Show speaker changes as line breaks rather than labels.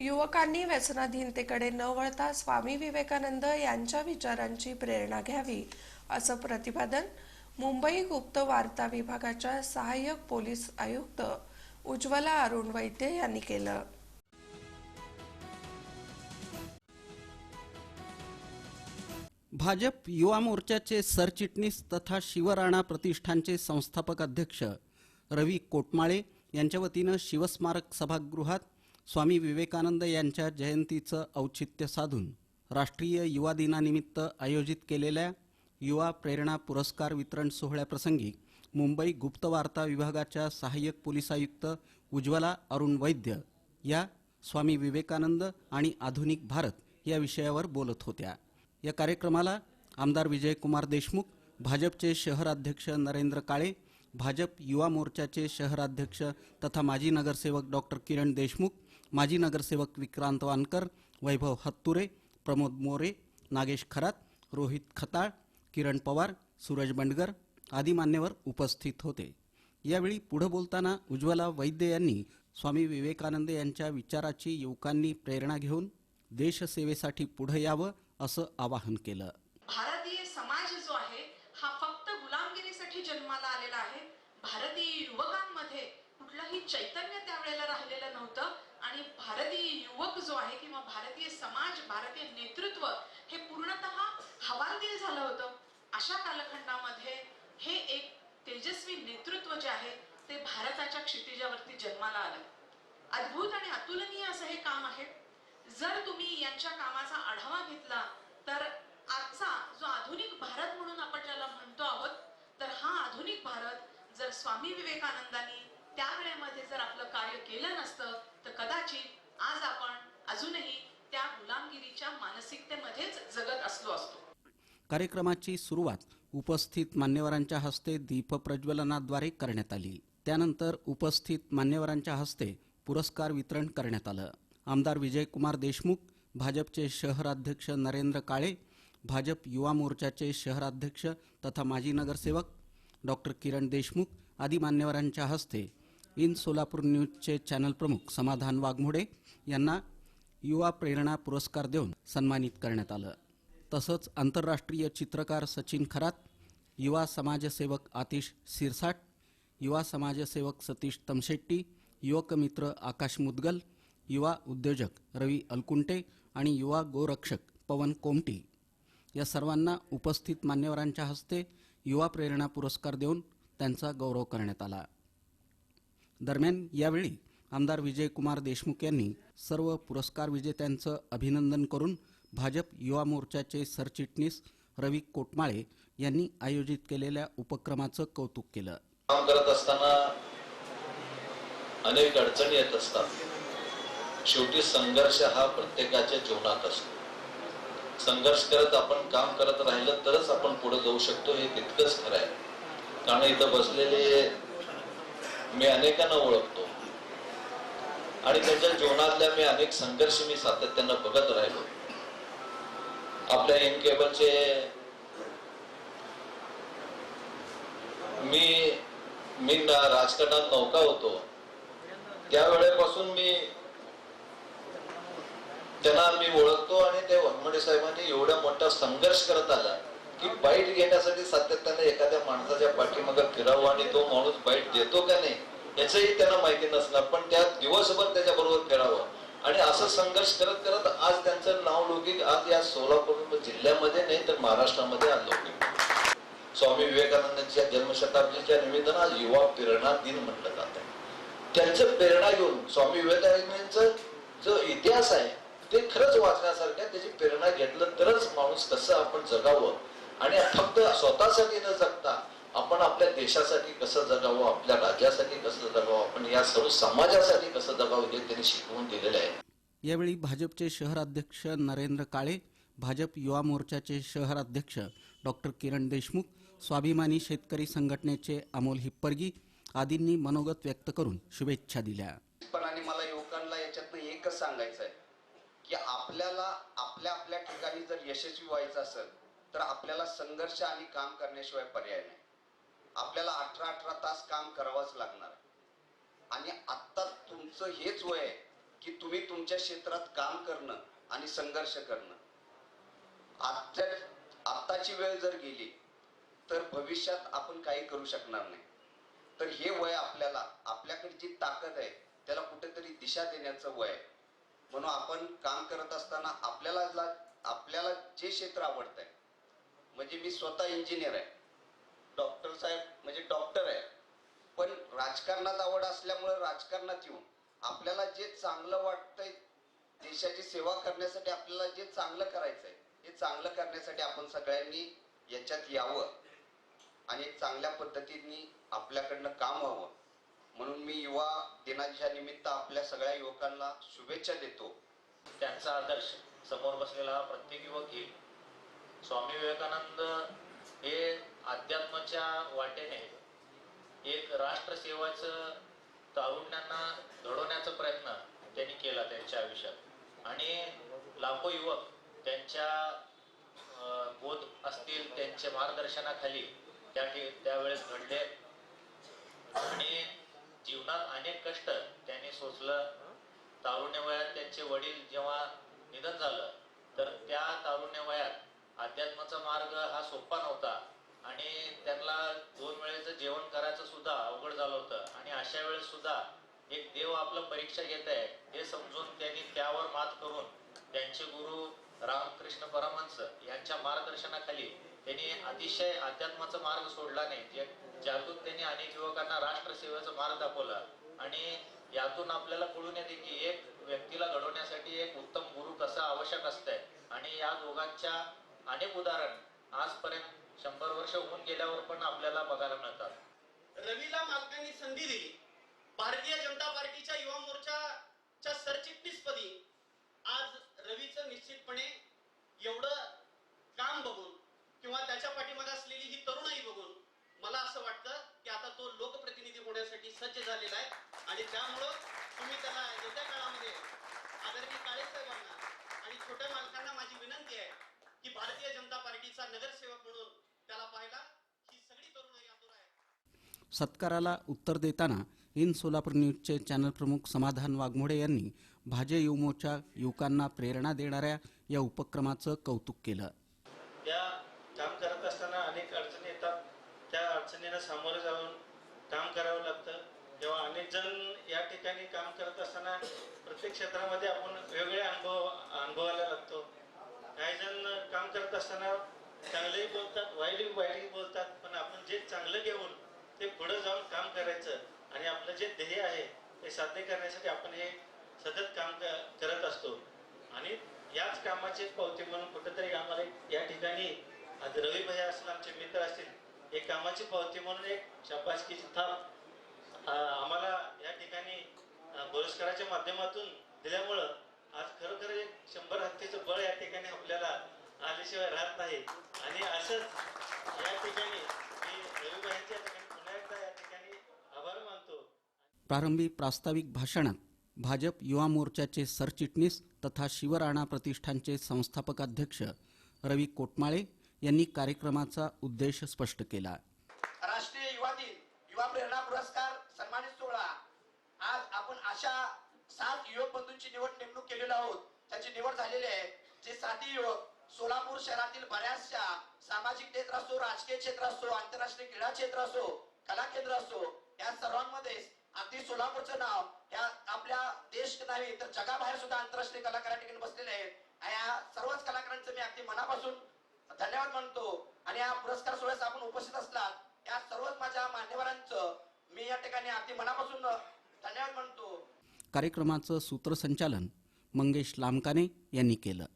युवकांनी व्यसनाधीनतेकडे न वळता स्वामी विवेकानंद यांच्या विचारांची प्रेरणा घ्यावी असं प्रतिपादन मुंबई गुप्त वार्ता विभागाच्या सहाय्यक पोलीस आयुक्त उज्ज्वला अरुण वैद्य यांनी केलं.
भाजप युवा मोर्चाचे सरचिटणीस तथा शिवराणा प्रतिष्ठानचे संस्थापक अध्यक्ष रवी कोटमाळे यांच्या वतीनं शिवस्मारक सभागृहात स्वामी विवेकानंद यांच्या जयंतीचं औचित्य साधून राष्ट्रीय युवा दिनानिमित्त आयोजित केलेल्या युवा प्रेरणा पुरस्कार वितरण सोहळ्याप्रसंगी मुंबई गुप्तवार्ता विभागाच्या सहाय्यक पोलीस आयुक्त उज्ज्वला अरुण वैद्य या स्वामी विवेकानंद आणि आधुनिक भारत या विषयावर बोलत होत्या. या कार्यक्रमाला आमदार विजयकुमार देशमुख भाजपचे शहराध्यक्ष नरेंद्र काळे भाजप युवा मोर्चाचे शहराध्यक्ष तथा माजी नगरसेवक डॉक्टर किरण देशमुख माजी नगरसेवक विक्रांत वानकर वैभव हत्तुरे प्रमोद मोरे नागेश खरात रोहित खताळ किरण पवार सूरज बंडगर आदी मान्यवर उपस्थित होते. यावेळी पुढं बोलताना उज्ज्वला वैद्य यांनी स्वामी विवेकानंद यांच्या विचाराची युवकांनी प्रेरणा घेऊन देशसेवेसाठी पुढे यावं असं आवाहन केलं.
भारतीय समाज जो आहे हा फक्त गुलामगिरीसाठी जन्माला आलेला आहे. भारतीय युवकांमध्ये कुठलंही चैतन्य त्यावेळेला राहिलं नव्हतं आणि भारतीय युवक जो आहे किंवा भारतीय समाज भारतीय नेतृत्व हे पूर्णतः हवालदिल झालं होतं अशा कालखंडामध्ये हे एक तेजस्वी नेतृत्व जे आहे ते भारताच्या क्षितिजावरती जन्माला आलं. अद्भुत आणि अतुलनीय असं हे काम आहे. जर तुम्ही यांच्या कामाचा आढावा घेतला तर आजचा जो आधुनिक भारत म्हणून आपण ज्याला म्हणतो आहोत तर हा आधुनिक भारत जर स्वामी विवेकानंदांनी त्या वेळेमध्ये जर आपलं कार्य केलं नसतं तर कदाचित आज आपण अजूनही त्या गुलामगिरीच्या मानसिकतेमध्ये
कार्यक्रमाची सुरुवात उपस्थित मान्यवरांच्या हस्ते दीपप्रज्वलनाद्वारे करण्यात आली. त्यानंतर उपस्थित मान्यवरांच्या हस्ते पुरस्कार वितरण करण्यात आलं. आमदार विजयकुमार देशमुख भाजपचे शहराध्यक्ष नरेंद्र काळे भाजप युवा मोर्चाचे शहराध्यक्ष तथा माजी नगरसेवक डॉक्टर किरण देशमुख आदी मान्यवरांच्या हस्ते इन सोलापूर न्यूजचे चॅनल प्रमुख समाधान वाघमोडे यांना युवा प्रेरणा पुरस्कार देऊन सन्मानित करण्यात आलं. तसंच आंतरराष्ट्रीय चित्रकार सचिन खरात युवा समाजसेवक आतिश सिरसाट युवा समाजसेवक सतीश तमशेट्टी युवक मित्र आकाश मुदगल युवा उद्योजक रवी अलकुंटे आणि युवा गोरक्षक पवन कोमटी. या सर्वांना उपस्थित मान्यवरांच्या हस्ते युवा प्रेरणा पुरस्कार देऊन त्यांचा गौरव करण्यात आला. दरम्यान यावेळी आमदार विजयकुमार देशमुख यांनी सर्व पुरस्कार विजेत्यांचं अभिनंदन करून भाजप युवा मोर्चाचे सरचिटणीस रवी कोटमाळे यांनी आयोजित केलेल्या उपक्रमाचं कौतुक केलं.
काम करत असताना अनेक अडचणी येत असतात. शेवटी संघर्ष हा प्रत्येकाच्या जीवनात असतो. संघर्ष करत आपण काम करत राहिलं तरच आपण पुढे जाऊ शकतो हे तितकंच खरं आहे. कारण इथं बसलेले मी अनेकांना ओळखतो. आणि त्यांच्या जीवनातल्या मी अनेक संघर्ष मी सातत्यानं बघत राहिलो. आपल्या इन केबलचे मी मी राजकारणात नौका होतो. त्यावेळेपासून मी त्यांना मी ओळखतो आणि ते वनमडे साहेबांनी एवढा मोठा संघर्ष करत आला की बाईट घेण्यासाठी सातत्याने एखाद्या माणसाच्या पाठीमागे फिरावं आणि तो माणूस बाईट देतो का नाही याचही त्यांना माहिती नसणार. पण त्या दिवसभर त्याच्याबरोबर फिरावं. आणि असं संघर्ष करत करत आज त्यांचं नाव लौकिक आज या सोलापूर जिल्ह्यामध्ये नाही तर महाराष्ट्रामध्ये आज लौकिक. स्वामी विवेकानंदांच्या जन्मशताब्दीच्या निमित्तानं आज युवा प्रेरणा दिन म्हटलं जात आहे. त्यांचं प्रेरणा घेऊन स्वामी विवेकानंदांचं जो इतिहास आहे ते खरंच वाचण्यासारखं आहे. त्याची प्रेरणा घेतलं तरच माणूस कसं आपण जगावं. आणि फक्त स्वतःसाठी न जगता आपण आपल्या देशासाठी कसं जगावं आपल्या राज्यासाठी कसं जगावं आपण या सर्व समाजासाठी कसं जगावं हे त्यांनी शिकवून दिलेलं आहे.
यावेळी भाजपचे शहराध्यक्ष नरेंद्र काळे भाजप युवा मोर्चाचे शहराध्यक्ष डॉक्टर किरण देशमुख स्वाभिमानी शेतकरी संघटनेचे अमोल हिप्परगी आदींनी मनोगत व्यक्त करून शुभेच्छा दिल्या.
पण आणि मला युवकांना याच्यातनं एकच सांगायचं आहे की आपल्याला आपल्या आपल्या ठिकाणी जर यशस्वी व्हायचं असेल तर आपल्याला संघर्ष आणि काम करण्याशिवाय पर्याय नाही. आपल्याला अठरा अठरा तास काम करावंच लागणार आणि आत्ता तुमचं हेच वय आहे की तुम्ही तुमच्या क्षेत्रात काम करणं आणि संघर्ष करणं. आत्ता आत्ताची वेळ जर गेली तर भविष्यात आपण काही करू शकणार नाही. तर हे वय आपल्याला आपल्याकडे जी ताकद आहे त्याला कुठेतरी दिशा देण्याचं वय आहे. म्हणून आपण काम करत असताना आपल्याला आपल्याला जे क्षेत्र आवडतंय म्हणजे मी स्वतः इंजिनियर आहे. डॉक्टर साहेब म्हणजे डॉक्टर आहे. पण राजकारणात आवड असल्यामुळे राजकारणात येऊन आपल्याला जे चांगलं वाटतंय देशाची सेवा करण्यासाठी आपल्याला जे चांगलं करायचंय हे चांगलं करण्यासाठी आपण सगळ्यांनी याच्यात यावं आणि चांगल्या पद्धतीने आपल्याकडनं काम व्हावं. म्हणून मी युवा दिनाच्या निमित्त आपल्या सगळ्या युवकांना शुभेच्छा देतो.
त्यांचा आदर्श समोर बसलेला प्रत्येक युवक घेईल स्वामी विवेकानंद हे अध्यात्माच्या वाटेने एक राष्ट्रसेवाचं तारुण्यांना घडवण्याचा प्रयत्न त्यांनी केला त्यांच्या आयुष्यात. आणि लाखो युवक त्यांच्या बोध असतील त्यांच्या मार्गदर्शनाखाली त्या त्यावेळेस घडले. आणि जीवनात अनेक कष्ट त्यांनी सोसलं. तारुण्य वयात त्यांचे वडील जेव्हा निधन झालं तर त्या तारुण्य वयात अध्यात्माचा मार्ग हा सोपा नव्हता. आणि त्यांना दोन वेळेचं जेवण करायचं सुद्धा अवघड झालं होतं. आणि अशा वेळेस सुद्धा एक देव आपलं परीक्षा घेत आहे हे समजून त्यांनी त्यावर मात करून त्यांचे गुरु रामकृष्ण परमहंस यांच्या मार्गदर्शनाखाली त्यांनी अतिशय अध्यात्माचा मार्ग सोडला नाही. ज्यातून त्यांनी अनेक युवकांना राष्ट्रसेवेचा मार्ग दाखवला. आणि यातून आपल्याला कळून येते की एक व्यक्तीला घडवण्यासाठी एक उत्तम गुरु कसा आवश्यक असतंय. आणि या दोघांच्या अनेक उदाहरण आजपर्यंत शंभर वर्ष होऊन गेल्यावर पण आपल्याला बघायला मिळतात.
रवीला मालकांनी संधी दिली. भारतीय जनता पार्टीच्या युवा मोर्चाच्या सरचिटणीसपदी आज रवीचं निश्चितपणे एवढं काम बघून किंवा त्याच्या पाठीमागे असलेली ही तरुणाई बघून मला असं वाटतं की आता तो लोकप्रतिनिधी होण्यासाठी सज्ज झालेला आहे. आणि त्यामुळं तुम्ही त्याला येत्या काळामध्ये आदरणीय काळे साहेबांना आणि छोट्या मालकांना माझी विनंती आहे की भारतीय जनता पार्टीचा नगरसेवक म्हणून त्याला पाहायला ही सगळी तरुणाई आतुर आहे.
सत्काराला उत्तर देताना इन सोलापूर न्यूजचे चॅनल प्रमुख समाधान वाघमोडे यांनी भाजे युमोच्या युवकांना प्रेरणा देणाऱ्या या उपक्रमाचं कौतुक केलं.
त्या काम करत असताना अनेक अडचणी येतात. त्या अडचणींना सामोरं जाऊन काम करावं लागतं. तेव्हा अनेक जण या ठिकाणी काम करत असताना प्रत्येक क्षेत्रामध्ये आपण वेगवेगळे अनुभव अनुभवायला लागतो. काही जण काम करत असताना चांगलंही बोलतात वाईटही वाईटही बोलतात पण आपण जे चांगलं घेऊन ते पुढे जाऊन काम करायचं आणि आपलं जे ध्येय आहे ते साध्य करण्यासाठी आपण हे सतत काम करत असतो. आणि याच कामाचे पावती म्हणून कुठेतरी आम्हाला या ठिकाणी आज रवी भैया असतील आमचे मित्र असतील एक कामाची पावती म्हणून एक शाबासकीची थाप आम्हाला या ठिकाणी पुरस्काराच्या माध्यमातून दिल्यामुळं आज खरोखर एक शंभर हत्तीचं बळ या ठिकाणी आपल्याला आल्याशिवाय राहत नाही. आणि असंच या ठिकाणी मी रवी भाईंच्या या ठिकाणी पुन्हा एकदा या ठिकाणी आभार मानतो.
प्रारंभी प्रास्ताविक भाषणात भाजप युवा मोर्चाचे सरचिटणीस तथा शिवराणा प्रतिष्ठानचे संस्थापक अध्यक्ष रवी कोटमाळे यांनी कार्यक्रमाचा उद्देश स्पष्ट केला.
राष्ट्रीय युवा दिन युवा प्रेरणा पुरस्कार सन्मानित सोहळा. आज आपण अशा सात युवक बंधूंची निवड नेमणूक केलेलो आहोत. त्याची निवड झालेली आहे. जे साती युवक सोलापूर शहरातील बऱ्याचशा सामाजिक क्षेत्र असो राजकीय क्षेत्र असो आंतरराष्ट्रीय क्रीडा क्षेत्र असो कला केंद्र असो या सर्वांमध्ये अगदी सोलापूरचं नाव या आपल्या देश नव्हे तर जगाबाहेर सुद्धा आंतरराष्ट्रीय कलाकार ठिकाणी बसलेले आहेत. आणि या सर्वच कलाकारांचं मी अगदी मनापासून धन्यवाद मानतो. आणि या पुरस्कार सोहळ्यास आपण उपस्थित असलात या सर्वच माझ्या मान्यवरांचं मी या ठिकाणी अगदी मनापासून धन्यवाद मानतो.
कार्यक्रमाचं सूत्रसंचालन मंगेश लामकाने यांनी केलं.